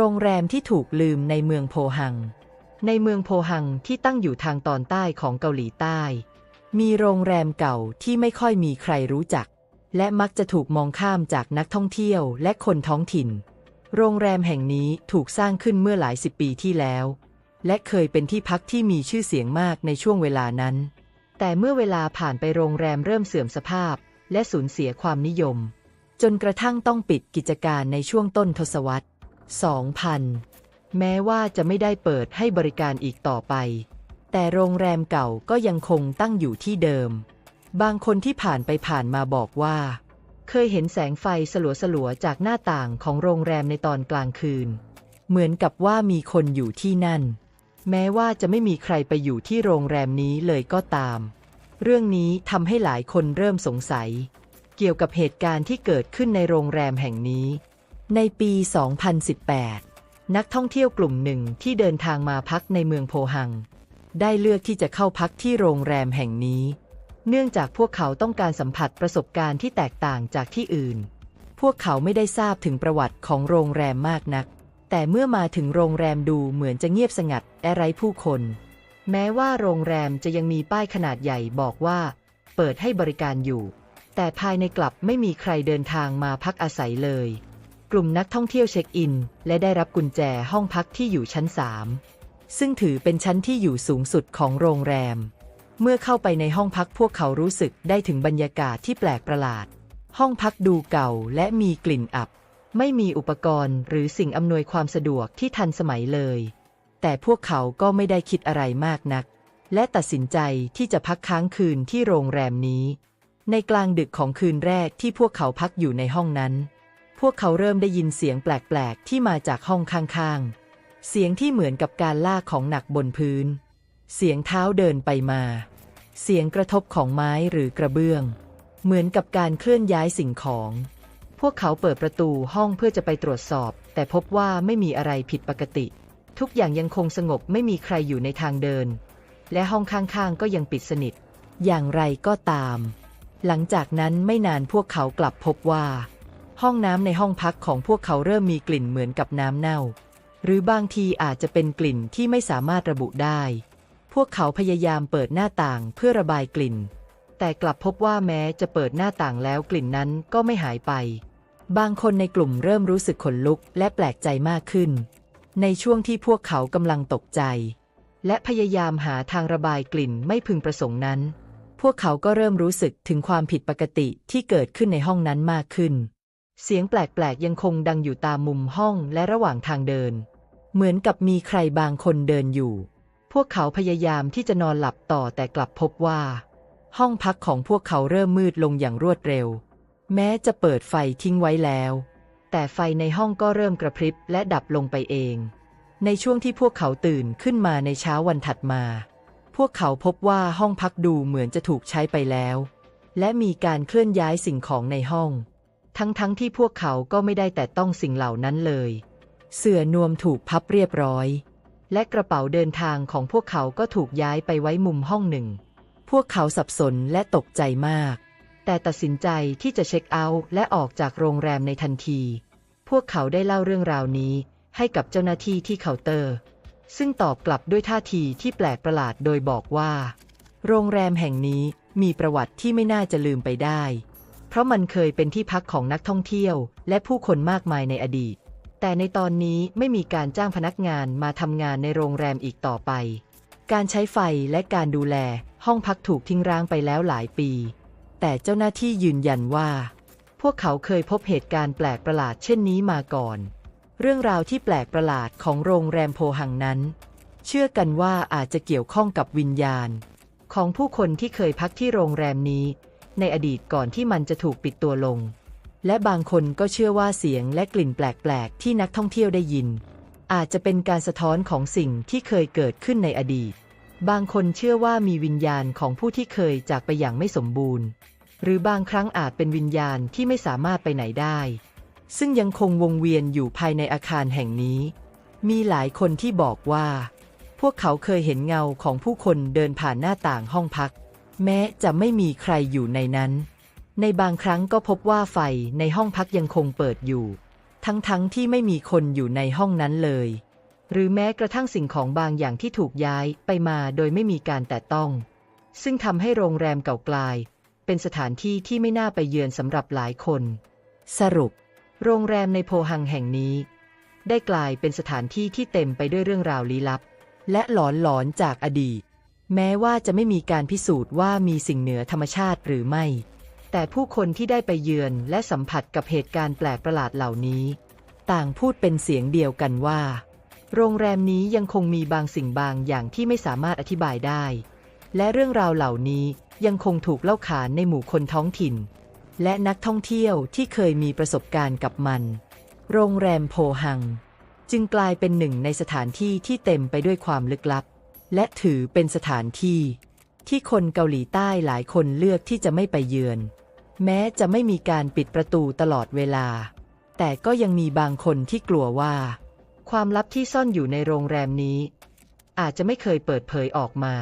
โรงแรมที่ถูกลืมในเมืองโพหัง ในเมืองโพหังที่ตั้งอยู่ทางตอนใต้ของเกาหลีใต้ มีโรงแรมเก่าที่ไม่ค่อยมีใครรู้จัก และมักจะถูกมองข้ามจากนักท่องเที่ยวและคนท้องถิ่น โรงแรมแห่งนี้ถูกสร้างขึ้นเมื่อหลายสิบปีที่แล้ว และเคยเป็นที่พักที่มีชื่อเสียงมากในช่วงเวลานั้น แต่เมื่อเวลาผ่านไปโรงแรมเริ่มเสื่อมสภาพ และสูญเสียความนิยม จนกระทั่งต้องปิดกิจการในช่วงต้นทศวรรษ 2000 แม้ว่าจะไม่ได้เปิดให้บริการอีกต่อไป แต่โรงแรมเก่าก็ยังคงตั้งอยู่ที่เดิม บางคนที่ผ่านไปผ่านมาบอกว่า เคยเห็นแสงไฟสลัวๆจากหน้าต่างของโรงแรมในตอนกลางคืน เหมือนกับว่ามีคนอยู่ที่นั่น แม้ว่าจะไม่มีใครไปอยู่ที่โรงแรมนี้เลยก็ตาม เรื่องนี้ทำให้หลายคนเริ่มสงสัย เกี่ยวกับเหตุการณ์ที่เกิดขึ้นในโรงแรมแห่งนี้ ในปี 2018 นักท่องเที่ยวกลุ่มหนึ่งที่เดินทางมาพักในเมืองโพหัง ได้เลือกที่จะเข้าพักที่โรงแรมแห่งนี้ เนื่องจากพวกเขาต้องการสัมผัสประสบการณ์ที่แตกต่างจากที่อื่น พวกเขาไม่ได้ทราบถึงประวัติของโรงแรมมากนัก แต่เมื่อมาถึงโรงแรมดูเหมือนจะเงียบสงัดและไร้ผู้คน แม้ว่าโรงแรมจะยังมีป้ายขนาดใหญ่บอกว่า เปิดให้บริการอยู่ แต่ภายในกลับไม่มีใครเดินทางมาพักอาศัยเลย กลุ่มนักท่องเที่ยวเช็คอิน และได้รับกุญแจห้องพักที่อยู่ชั้น 3 ซึ่งถือเป็นชั้นที่อยู่สูงสุดของโรงแรม เมื่อเข้าไปในห้องพักพวกเขารู้สึกได้ถึงบรรยากาศที่แปลกประหลาด ห้องพักดูเก่าและมีกลิ่นอับ ไม่มีอุปกรณ์หรือสิ่งอำนวยความสะดวกที่ทันสมัยเลย แต่พวกเขาก็ไม่ได้คิดอะไรมากนัก และตัดสินใจที่จะพักค้างคืนที่โรงแรมนี้ ในกลางดึกของคืนแรกที่พวกเขาพักอยู่ในห้องนั้น พวกเขาเริ่มได้ยินเสียงแปลกๆ ที่มาจากห้องข้างๆ เสียงที่เหมือนกับการลากของหนักบนพื้น เสียงเท้าเดินไปมา เสียงกระทบของไม้หรือกระเบื้อง เหมือนกับการเคลื่อนย้ายสิ่งของ พวกเขาเปิดประตูห้องเพื่อจะไปตรวจสอบ แต่พบว่าไม่มีอะไรผิดปกติ ทุกอย่างยังคงสงบไม่มีใครอยู่ในทางเดิน และห้องข้างๆ ก็ยังปิดสนิท อย่างไรก็ตาม หลังจากนั้นไม่นานพวกเขากลับพบว่า ห้องน้ำในห้องพักของพวกเขาเริ่มมีกลิ่นเหมือนกับน้ำเน่า หรือบางทีอาจจะเป็นกลิ่นที่ไม่สามารถระบุได้ พวกเขาพยายามเปิดหน้าต่างเพื่อระบายกลิ่น แต่กลับพบว่าแม้จะเปิดหน้าต่างแล้วกลิ่นนั้นก็ไม่หายไป บางคนในกลุ่มเริ่มรู้สึกขนลุกและแปลกใจมากขึ้น ในช่วงที่พวกเขากำลังตกใจ และพยายามหาทางระบายกลิ่นไม่พึงประสงค์นั้น พวกเขาก็เริ่มรู้สึกถึงความผิดปกติที่เกิดขึ้นในห้องนั้นมากขึ้น เสียงแปลกๆยังคงดังอยู่ตามมุมห้องและระหว่างทางเดิน เหมือนกับมีใครบางคนเดินอยู่ พวกเขาพยายามที่จะนอนหลับต่อแต่กลับพบว่า ห้องพักของพวกเขาเริ่มมืดลงอย่างรวดเร็ว แม้จะเปิดไฟทิ้งไว้แล้ว แต่ไฟในห้องก็เริ่มกระพริบและดับลงไปเอง ในช่วงที่พวกเขาตื่นขึ้นมาในเช้าวันถัดมา พวกเขาพบว่าห้องพักดูเหมือนจะถูกใช้ไปแล้ว และมีการเคลื่อนย้ายสิ่งของในห้อง ทั้งๆทที่พวกเขาก็ไม่ได้แต่ต้องสิ่งเหล่านั้นเลย เสื่อนวมถูกพับเรียบร้อย และกระเป๋าเดินทางของพวกเขาก็ถูกย้ายไปไว้มุมห้องหนึ่ง พวกเขาสับสนและตกใจมาก แต่ตัดสินใจที่จะเช็คเอาท์และออกจากโรงแรมในทันที พวกเขาได้เล่าเรื่องราวนี้ให้กับเจ้าหน้าที่ที่เคาน์เตอร์ ซึ่งตอบกลับด้วยท่าทีที่แปลกประหลาดโดยบอกว่า โรงแรมแห่งนี้มีประวัติที่ไม่น่าจะลืมไปได้ เพราะมันเคยเป็นที่พักของนักท่องเที่ยว และผู้คนมากมายในอดีต แต่ในตอนนี้ไม่มีการจ้างพนักงานมาทำงานในโรงแรมอีกต่อไป การใช้ไฟและการดูแล ห้องพักถูกทิ้งร้างไปแล้วหลายปี แต่เจ้าหน้าที่ยืนยันว่า พวกเขาเคยพบเหตุการณ์แปลกประหลาดเช่นนี้มาก่อน เรื่องราวที่แปลกประหลาดของโรงแรมโพหังนั้น เชื่อกันว่าอาจจะเกี่ยวข้องกับวิญญาณ ของผู้คนที่เคยพักที่โรงแรมนี้ ในอดีตก่อนที่มันจะถูกปิดตัวลง และบางคนก็เชื่อว่าเสียงและกลิ่นแปลกๆ ที่นักท่องเที่ยวได้ยิน อาจจะเป็นการสะท้อนของสิ่งที่เคยเกิดขึ้นในอดีต บางคนเชื่อว่ามีวิญญาณของผู้ที่เคยจากไปอย่างไม่สมบูรณ์ หรือบางครั้งอาจเป็นวิญญาณที่ไม่สามารถไปไหนได้ ซึ่งยังคงวงเวียนอยู่ภายในอาคารแห่งนี้ มีหลายคนที่บอกว่า พวกเขาเคยเห็นเงาของผู้คนเดินผ่านหน้าต่างห้องพัก แม้จะไม่มีใครอยู่ในนั้น ในบางครั้งก็พบว่าไฟในห้องพักยังคงเปิดอยู่ ทั้งๆทที่ไม่มีคนอยู่ในห้องนั้นเลย หรือแม้กระทั่งสิ่งของบางอย่างที่ถูกย้ายไปมาโดยไม่มีการแตะต้อง ซึ่งทำให้โรงแรมเก่ากลาย เป็นสถานที่ที่ไม่น่าไปเยือนสำหรับหลายคน สรุป โรงแรมในโพหังแห่งนี้ ได้กลายเป็นสถานที่ที่เต็มไปด้วยเรื่องราวลี้ลับ และหลอนหลอนๆจากอดีต แม้ว่าจะไม่มีการพิสูจน์ว่ามีสิ่งเหนือธรรมชาติหรือไม่ แต่ผู้คนที่ได้ไปเยือนและสัมผัสกับเหตุการณ์แปลกประหลาดเหล่านี้ ต่างพูดเป็นเสียงเดียวกันว่า โรงแรมนี้ยังคงมีบางสิ่งบางอย่างที่ไม่สามารถอธิบายได้ และเรื่องราวเหล่านี้ยังคงถูกเล่าขานในหมู่คนท้องถิ่น และนักท่องเที่ยวที่เคยมีประสบการณ์กับมัน โรงแรมโพหัง จึงกลายเป็นหนึ่งในสถานที่ที่เต็มไปด้วยความลึกลับ และถือเป็นสถานที่ ที่คนเกาหลีใต้หลายคนเลือกที่จะไม่ไปเยือน แม้จะไม่มีการปิดประตูตลอดเวลา แต่ก็ยังมีบางคนที่กลัวว่า ความลับที่ซ่อนอยู่ในโรงแรมนี้ อาจจะไม่เคยเปิดเผยออกมา